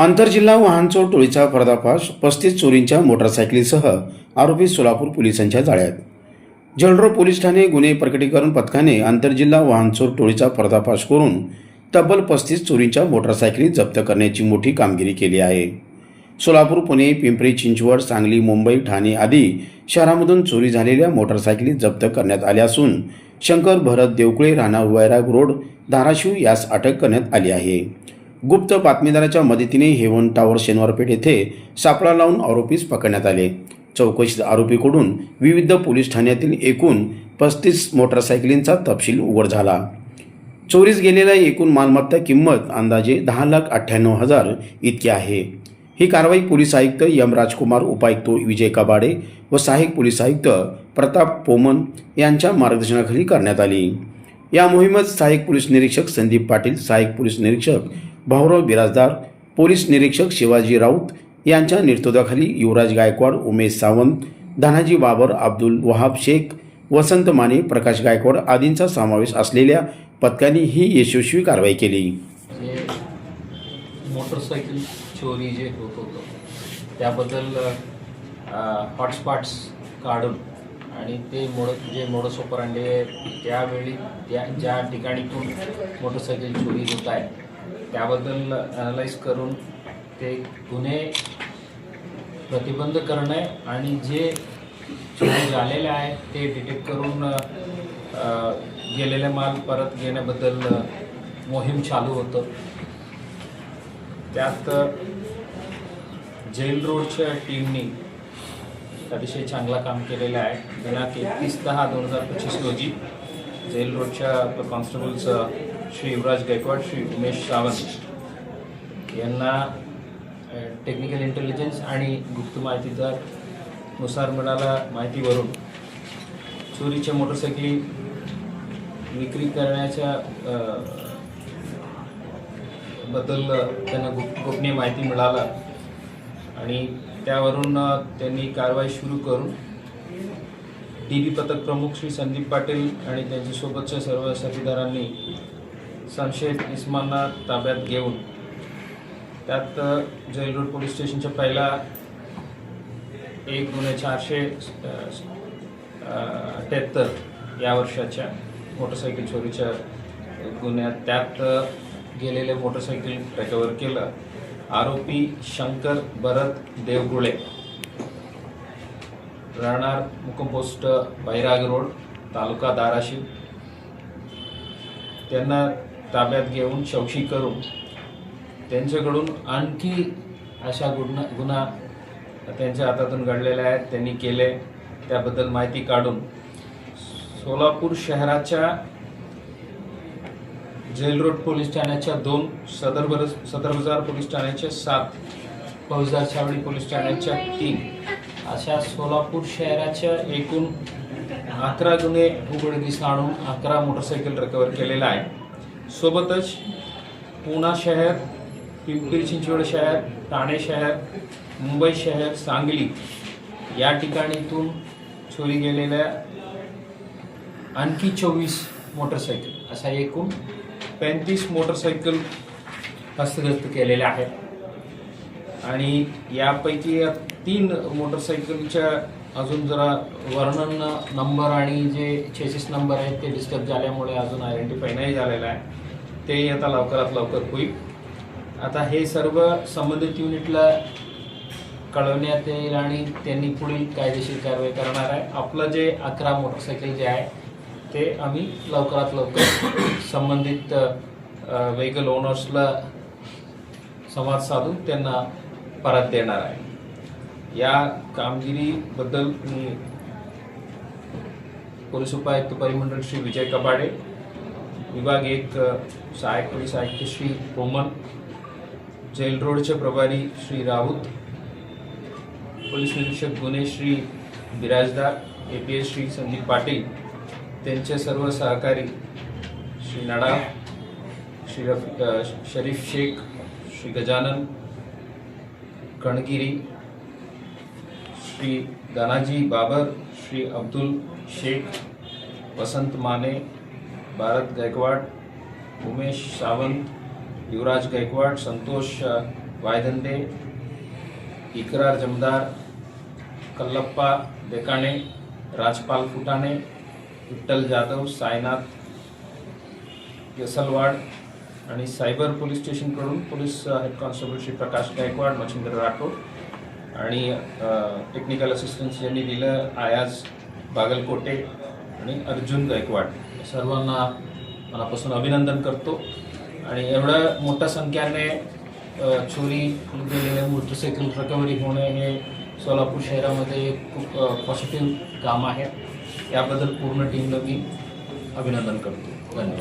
आंतरजिल्हा वाहनचोर टोळीचा पर्दाफाश पस्तीस चोरींच्या मोटारसायकलीसह आरोपी सोलापूर पोलिसांच्या जाळ्यात. जळगाव पोलीस ठाणे गुन्हे प्रकटीकरण पथकाने आंतरजिल्हा वाहनचोर टोळीचा पर्दाफाश करून तब्बल पस्तीस चोरींच्या मोटारसायकली जप्त करण्याची मोठी कामगिरी केली आहे. सोलापूर पुणे पिंपरी चिंचवड सांगली मुंबई ठाणे आदी शहरामधून चोरी झालेल्या मोटारसायकली जप्त करण्यात आल्या असून शंकर भरत देवकुळे राणा वैराग रोड धाराशिव यास अटक करण्यात आली आहे. गुप्त बातमीदाराच्या मदतीने हेवन टावर शनिवारपेठ येथे सापळा लावून आरोपीस पकडण्यात आले. चौकशीत आरोपीकडून विविध पोलीस ठाण्यातील एकूण पस्तीस मोटारसायकलींचा तपशील उघड झाला. चोरीस गेलेल्या एकूण मालमत्ता किंमत अंदाजे दहा लाख अठ्ठ्याण्णव हजार इतकी आहे. ही कारवाई पोलीस आयुक्त यम राजकुमार उपायुक्त विजय कबाडे व सहाय्यक पोलीस आयुक्त प्रताप पोमन यांच्या मार्गदर्शनाखाली करण्यात आली. या मोहिमेत सहाय्यक पोलीस निरीक्षक संदीप पाटील सहाय्यक पोलीस निरीक्षक भाऊराव बिराजदार पोलीस निरीक्षक शिवाजी राऊत यांच्या नेतृत्वाखाली युवराज गायकवाड उमेश सावंत धनाजी बाबर अब्दुल वहाब शेख वसंत माने प्रकाश गायकवाड आदींचा समावेश असलेल्या पथकाने ही यशस्वी कारवाई केली. जे मोटरसायकल चोरी जे होत होतं त्याबद्दल हॉटस्पॉट्स काढून आणि ते मोड जे मोडसोपरांडे त्यावेळी त्या ज्या ठिकाणीतून मोटरसायकल चोरी होत आहे त्याबद्दल ॲनालाइज करून ते गुन्हे प्रतिबंध करणे आणि जे चोरी झालेले आहे ते डिटेक्ट करून गेलेला गेलेले माल परत घेण्याबद्दल मोहीम चालू होतं. त्यात जेल रोडच्या टीमनी अतिशय चांगला काम केलेलं आहे. दिनांक एकतीस दहा दोन हजार पंचवीस रोजी जेल रोडच्या कॉन्स्टेबलचं श्री युवराज गायकवाड श्री उमेश सावंत यांना टेक्निकल इंटेलिजन्स आणि गुप्त माहितीदारनुसार मिळाला माहितीवरून चोरीच्या मोटरसायकली विक्री करण्याच्या बद्दल त्यांना गुप गोपनीय माहिती मिळाला आणि त्यावरून त्यांनी कारवाई सुरू करून डी बी पथक प्रमुख श्री संदीप पाटील आणि त्यांच्यासोबतच्या सर्व साथीदारांनी संशयित इस्मांना ताब्यात घेऊन त्यात जैल रोड पोलीस स्टेशनच्या पहिला एक गुन्हे चारशे अठ्याहत्तर या वर्षाच्या मोटरसायकल चोरीच्या गुन्ह्यात त्यात गेलेले मोटरसायकल रिकवर केलं. आरोपी शंकर भरत देवगुळे. राहणार मुकंपोस्ट बैराग रोड तालुका धाराशिव. त्यांना ताब्यात घेऊन चौकशी करून त्यांच्याकडून आणखी अशा गुन्हा गुन्हा त्यांच्या हातातून घडलेल्या आहेत त्यांनी केले. त्याबद्दल माहिती काढून सोलापूर शहराच्या जेल रोड पोलीस ठाण्याच्या दोन सदर बर सदर बाजार पोलीस ठाण्याच्या सात फौजदार छावणी पोलीस ठाण्याच्या तीन. अशा सोलापूर शहराच्या एकूण अकरा गुन्हे उघडकीस आणून अकरा मोटरसायकल रिकवर केलेला आहे सोबतच पुणा शहर पिंपरी चिंचवड शहर ठाणे शहर मुंबई शहर सांगली या ठिकाणीतून चोरी गेलेल्या आणखी चोवीस मोटरसायकल अशा एकूण पैंतीस मोटरसायकल हस्तगत केलेल्या आहेत. आणि यापैकी तीन मोटरसायकलच्या अजून जरा वर्णन नंबर आणि जे चेसिस नंबर आहेत ते डिस्टर्ब झाल्यामुळे अजून आयडेंटिफाय नाही झालेलं आहे. ते आता लवकरात लवकर होईल. आता हे सर्व संबंधित युनिटला कळवण्यात येईल आणि त्यांनी पुढील कायदेशीर कारवाई करणार आहे. आपलं जे अकरा मोटरसायकल जे आहे ते आम्ही लवकरात लवकर संबंधित व्हेकल ओनर्सला संवाद साधून त्यांना परत देणार आहे. या कामगिरीबद्दल मी पोलीस उपायुक्त परिमंडळ श्री विजय कबाडे विभाग एक अ, सहाय्यक पोलीस आयुक्त श्री पोमन जेल रोडचे प्रभारी श्री राऊत पोलीस निरीक्षक गुन्हे Shri Birajdar A P S Shri Sandeep Patil त्यांचे सर्व सहकारी श्री नडा श्री रफी शरीफ शेख श्री गजानन कणगिरी श्री दानाजी बाबर श्री अब्दुल शेख वसंत माने भारत गायकवाड उमेश सावंत युवराज गायकवाड संतोष वायधंदे इकरार जमदार कल्लप्पा देकाणे राजपाल फुटाणे विठ्ठल जाधव सायनाथ यसलवाड आणि cyber police स्टेशनकडून police head constable Shri Prakash Gaikwad Machhindra Rathod आणि टेक्निकल असिस्टन्स यांनी दिलं आयाज बागलकोटे आणि अर्जुन गायकवाड. सर्वांना मनापासून अभिनंदन करतो. आणि एवढ्या मोठ्या संख्येने चोरी गेलेले मोटरसायकल रिकव्हरी होणे हे सोलापूर शहरामध्ये खूप पॉझिटिव्ह काम आहे. याबद्दल पूर्ण टीमला मी अभिनंदन करतो. धन्यवाद.